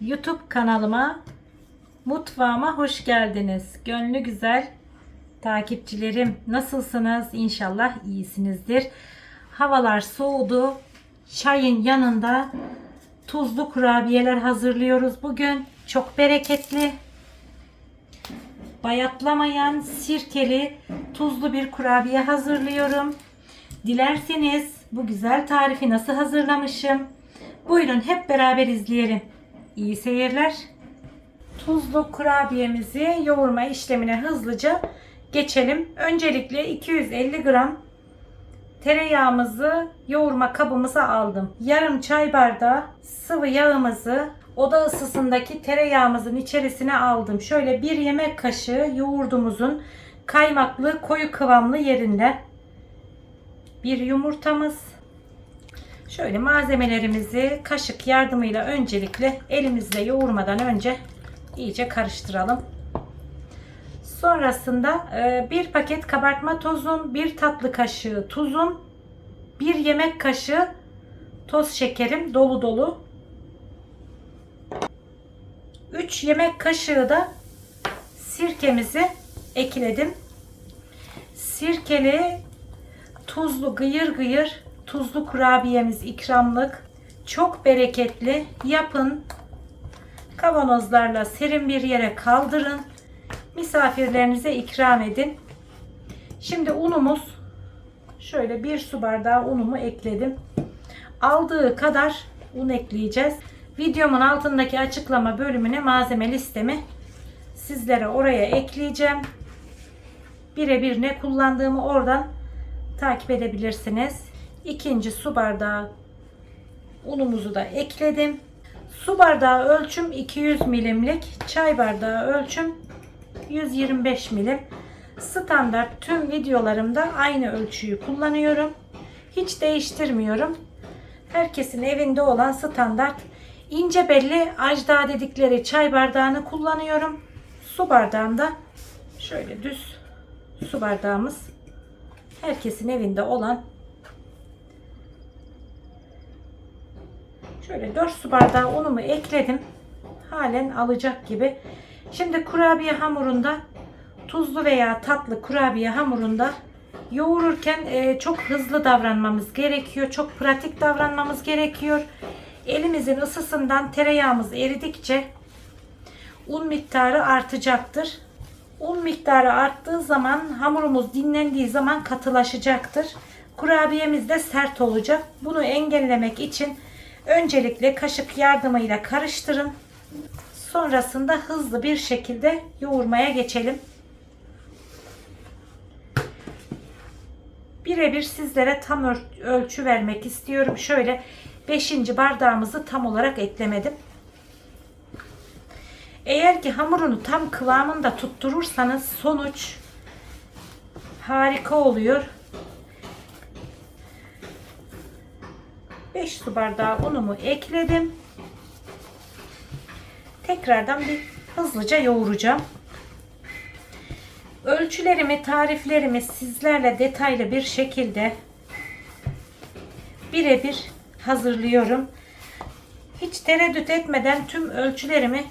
YouTube kanalıma, mutfağıma hoş geldiniz. Gönlü güzel takipçilerim nasılsınız? İnşallah iyisinizdir. Havalar soğudu. Çayın yanında tuzlu kurabiyeler hazırlıyoruz bugün. Çok bereketli. Bayatlamayan sirkeli tuzlu bir kurabiye hazırlıyorum. Dilerseniz bu güzel tarifi nasıl hazırlamışım? Buyurun hep beraber izleyelim. İyi seyirler. Tuzlu kurabiyemizi yoğurma işlemine hızlıca geçelim. Öncelikle 250 gram tereyağımızı yoğurma kabımıza aldım. Yarım çay bardağı sıvı yağımızı oda ısısındaki tereyağımızın içerisine aldım. Şöyle bir yemek kaşığı yoğurdumuzun kaymaklı koyu kıvamlı yerinde. Bir yumurtamız. Şöyle malzemelerimizi kaşık yardımıyla öncelikle elimizle yoğurmadan önce iyice karıştıralım. Sonrasında e, bir paket kabartma tozum, bir tatlı kaşığı tuzum, bir yemek kaşığı toz şekerim dolu dolu. 3 yemek kaşığı da sirkemizi ekledim. Sirkeli tuzlu gıyır gıyır tuzlu kurabiyemiz ikramlık. Çok bereketli. Yapın. Kavanozlarla serin bir yere kaldırın. Misafirlerinize ikram edin. Şimdi unumuz şöyle bir su bardağı unumu ekledim. Aldığı kadar un ekleyeceğiz. Videomun altındaki açıklama bölümüne malzeme listemi sizlere oraya ekleyeceğim. Birebir ne kullandığımı oradan takip edebilirsiniz. İkinci su bardağı unumuzu da ekledim. Su bardağı ölçüm 200 milimlik, çay bardağı ölçüm 125 milim. Standart tüm videolarımda aynı ölçüyü kullanıyorum. Hiç değiştirmiyorum. Herkesin evinde olan standart ince belli ajda dedikleri çay bardağını kullanıyorum. Su bardağında şöyle düz su bardağımız herkesin evinde olan şöyle 4 su bardağı unumu ekledim. Halen alacak gibi. Şimdi kurabiye hamurunda tuzlu veya tatlı kurabiye hamurunda yoğururken e, çok hızlı davranmamız gerekiyor. Çok pratik davranmamız gerekiyor. Elimizin ısısından tereyağımız eridikçe un miktarı artacaktır. Un miktarı arttığı zaman hamurumuz dinlendiği zaman katılaşacaktır. Kurabiyemiz de sert olacak. Bunu engellemek için öncelikle kaşık yardımıyla karıştırın. Sonrasında hızlı bir şekilde yoğurmaya geçelim. Birebir sizlere tam ölçü vermek istiyorum. Şöyle 5. bardağımızı tam olarak eklemedim. Eğer ki hamurunu tam kıvamında tutturursanız sonuç harika oluyor. 5 su bardağı unumu ekledim. Tekrardan bir hızlıca yoğuracağım. Ölçülerimi, tariflerimi sizlerle detaylı bir şekilde birebir hazırlıyorum. Hiç tereddüt etmeden tüm ölçülerimi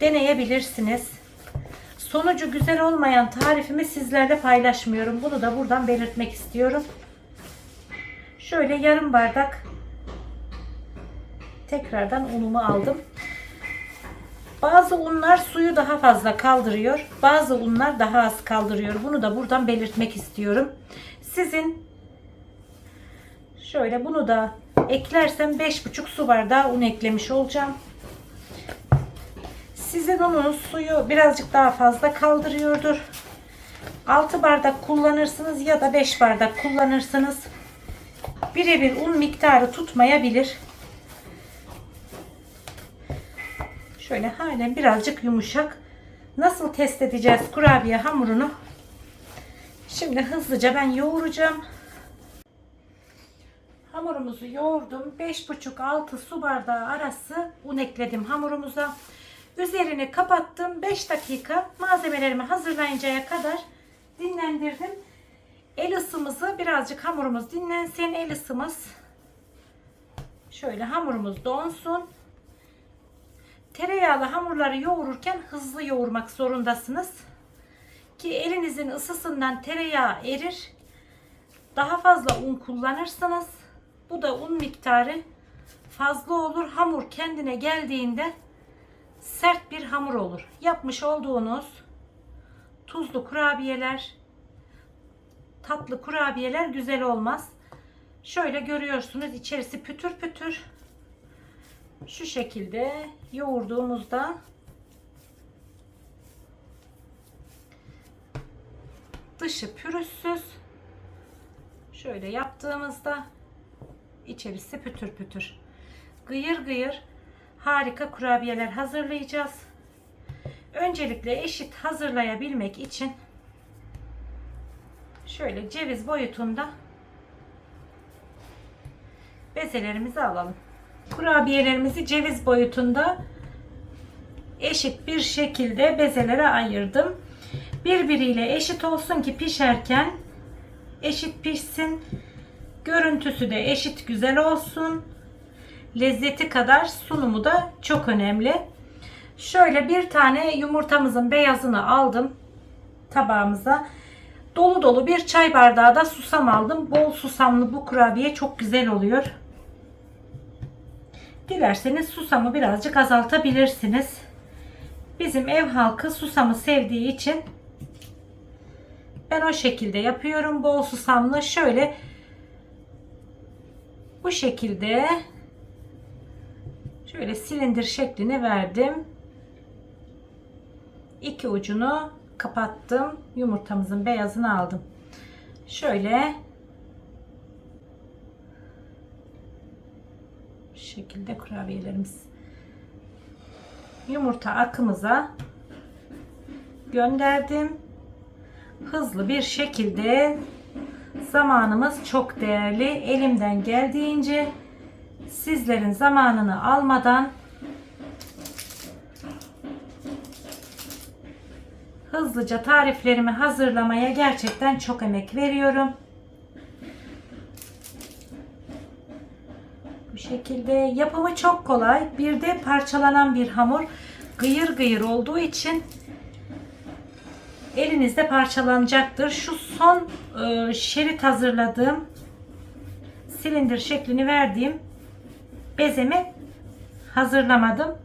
deneyebilirsiniz. Sonucu güzel olmayan tarifimi sizlerle paylaşmıyorum. Bunu da buradan belirtmek istiyorum. Şöyle yarım bardak tekrardan unumu aldım. Bazı unlar suyu daha fazla kaldırıyor. Bazı unlar daha az kaldırıyor. Bunu da buradan belirtmek istiyorum. Sizin şöyle bunu da eklersem 5,5 su bardağı un eklemiş olacağım. Sizin ununuz suyu birazcık daha fazla kaldırıyordur. 6 bardak kullanırsınız ya da 5 bardak kullanırsınız. Birebir un miktarı tutmayabilir. Şöyle halen birazcık yumuşak. Nasıl test edeceğiz kurabiye hamurunu? Şimdi hızlıca ben yoğuracağım. Hamurumuzu yoğurdum. 5,5-6 su bardağı arası un ekledim hamurumuza. Üzerini kapattım. 5 dakika malzemelerimi hazırlayıncaya kadar dinlendirdim. El ısımızı birazcık hamurumuz dinlensin. El ısımız şöyle hamurumuz donsun. tereyağlı hamurları yoğururken hızlı yoğurmak zorundasınız. Ki elinizin ısısından tereyağı erir. Daha fazla un kullanırsanız bu da un miktarı fazla olur. Hamur kendine geldiğinde sert bir hamur olur. Yapmış olduğunuz tuzlu kurabiyeler, tatlı kurabiyeler güzel olmaz. Şöyle görüyorsunuz içerisi pütür pütür. Şu şekilde yoğurduğumuzda dışı pürüzsüz. Şöyle yaptığımızda içerisi pütür pütür. Gıyır gıyır harika kurabiyeler hazırlayacağız. Öncelikle eşit hazırlayabilmek için şöyle ceviz boyutunda bezelerimizi alalım. Kurabiyelerimizi ceviz boyutunda eşit bir şekilde bezelere ayırdım. Birbiriyle eşit olsun ki pişerken eşit pişsin. Görüntüsü de eşit güzel olsun. Lezzeti kadar sunumu da çok önemli. Şöyle bir tane yumurtamızın beyazını aldım tabağımıza. Dolu dolu bir çay bardağı da susam aldım. Bol susamlı bu kurabiye çok güzel oluyor. Dilerseniz susamı birazcık azaltabilirsiniz. Bizim ev halkı susamı sevdiği için ben o şekilde yapıyorum. Bol susamlı şöyle bu şekilde şöyle silindir şeklini verdim. İki ucunu kapattım. Yumurtamızın beyazını aldım. Şöyle bu şekilde kurabiyelerimiz yumurta akımıza gönderdim. Hızlı bir şekilde zamanımız çok değerli. Elimden geldiğince sizlerin zamanını almadan hızlıca tariflerimi hazırlamaya gerçekten çok emek veriyorum. Bu şekilde yapımı çok kolay. Bir de parçalanan bir hamur gıyır gıyır olduğu için elinizde parçalanacaktır. Şu son e, şerit hazırladığım silindir şeklini verdiğim bezemi hazırlamadım.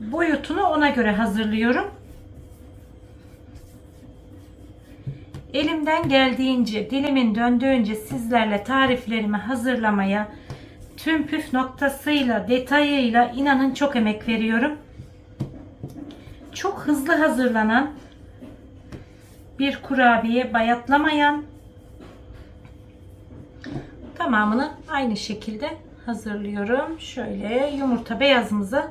Boyutunu ona göre hazırlıyorum. Elimden geldiğince, dilimin döndüğünce sizlerle tariflerimi hazırlamaya tüm püf noktasıyla, detayıyla inanın çok emek veriyorum. Çok hızlı hazırlanan bir kurabiye, bayatlamayan tamamını aynı şekilde hazırlıyorum. Şöyle yumurta beyazımızı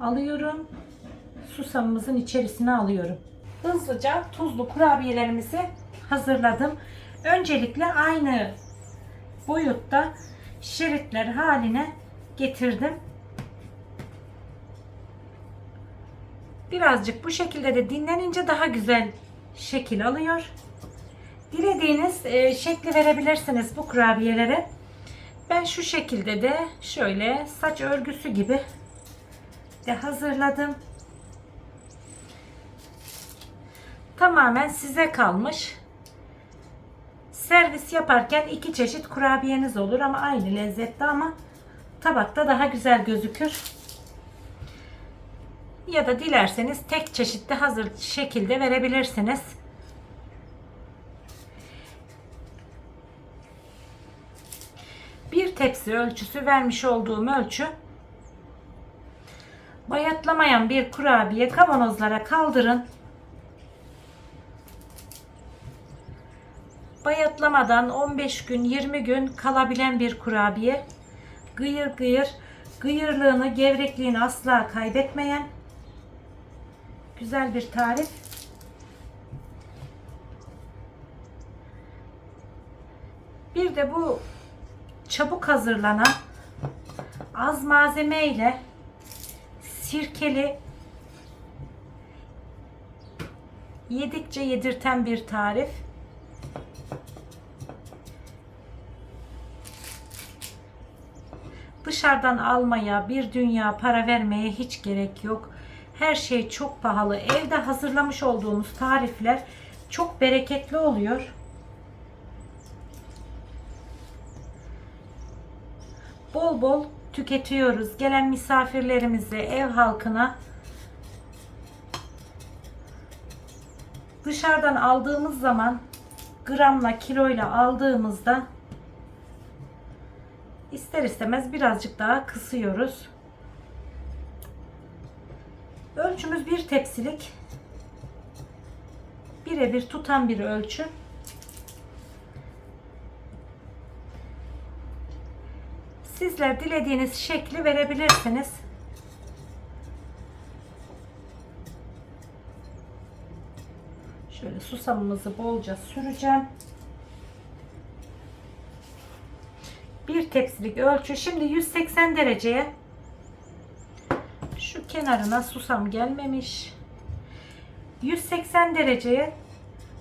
alıyorum. Susamımızın içerisine alıyorum. Hızlıca tuzlu kurabiyelerimizi hazırladım. Öncelikle aynı boyutta şeritler haline getirdim. Birazcık bu şekilde de dinlenince daha güzel şekil alıyor. Dilediğiniz e, şekli verebilirsiniz bu kurabiyelere. Ben şu şekilde de şöyle saç örgüsü gibi de hazırladım. Tamamen size kalmış. Servis yaparken iki çeşit kurabiyeniz olur ama aynı lezzette ama tabakta daha güzel gözükür. Ya da dilerseniz tek çeşitli hazır şekilde verebilirsiniz. Bir tepsi ölçüsü vermiş olduğum ölçü bayatlamayan bir kurabiye kavanozlara kaldırın. Bayatlamadan 15 gün 20 gün kalabilen bir kurabiye. Gıyır gıyır gıyırlığını gevrekliğini asla kaybetmeyen güzel bir tarif. Bir de bu çabuk hazırlanan az malzeme ile sirkeli yedikçe yedirten bir tarif. Dışarıdan almaya, bir dünya para vermeye hiç gerek yok. Her şey çok pahalı. Evde hazırlamış olduğumuz tarifler çok bereketli oluyor. Bol bol tüketiyoruz. Gelen misafirlerimize, ev halkına dışarıdan aldığımız zaman gramla kiloyla aldığımızda ister istemez birazcık daha kısıyoruz. Ölçümüz bir tepsilik. Birebir tutan bir ölçü. Sizler dilediğiniz şekli verebilirsiniz. Şöyle susamımızı bolca süreceğim. Bir tepsilik ölçü. Şimdi 180 dereceye şu kenarına susam gelmemiş. 180 dereceye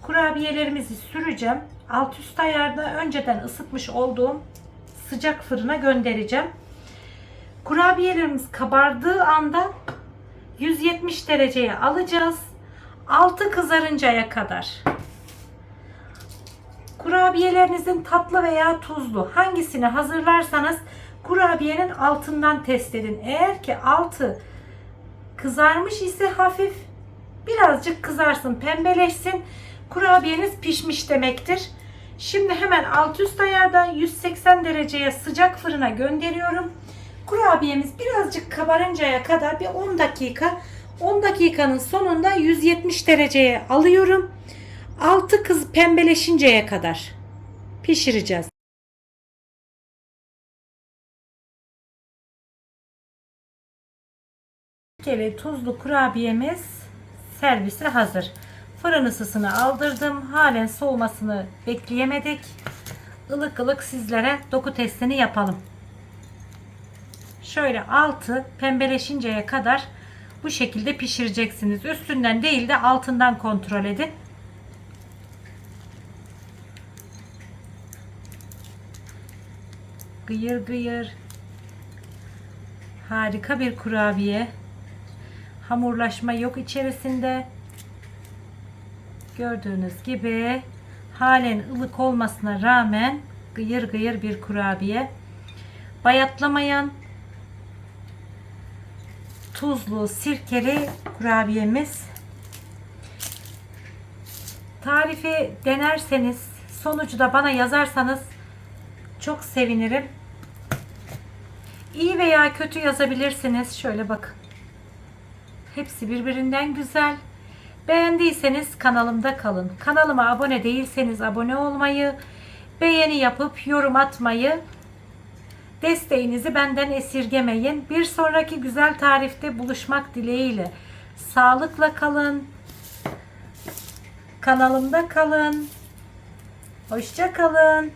kurabiyelerimizi süreceğim. Alt üst ayarda önceden ısıtmış olduğum sıcak fırına göndereceğim. Kurabiyelerimiz kabardığı anda 170 dereceye alacağız. Altı kızarıncaya kadar. Kurabiyelerinizin tatlı veya tuzlu hangisini hazırlarsanız kurabiyenin altından test edin. Eğer ki altı kızarmış ise hafif birazcık kızarsın, pembeleşsin. Kurabiyeniz pişmiş demektir. Şimdi hemen alt üst ayarda 180 dereceye sıcak fırına gönderiyorum. Kurabiyemiz birazcık kabarıncaya kadar bir 10 dakika 10 dakikanın sonunda 170 dereceye alıyorum. Altı kız pembeleşinceye kadar pişireceğiz. Kere tuzlu kurabiyemiz servise hazır. Fırın ısısını aldırdım. Halen soğumasını bekleyemedik. Ilık ılık sizlere doku testini yapalım. Şöyle altı pembeleşinceye kadar bu şekilde pişireceksiniz. Üstünden değil de altından kontrol edin. Gıyır gıyır. Harika bir kurabiye. Hamurlaşma yok içerisinde. Gördüğünüz gibi halen ılık olmasına rağmen gıyır gıyır bir kurabiye. Bayatlamayan tuzlu, sirkeli kurabiyemiz. Tarifi denerseniz, sonucu da bana yazarsanız çok sevinirim. İyi veya kötü yazabilirsiniz. Şöyle bakın. Hepsi birbirinden güzel. Beğendiyseniz kanalımda kalın. Kanalıma abone değilseniz abone olmayı, beğeni yapıp yorum atmayı, desteğinizi benden esirgemeyin. Bir sonraki güzel tarifte buluşmak dileğiyle. Sağlıkla kalın. Kanalımda kalın. Hoşça kalın.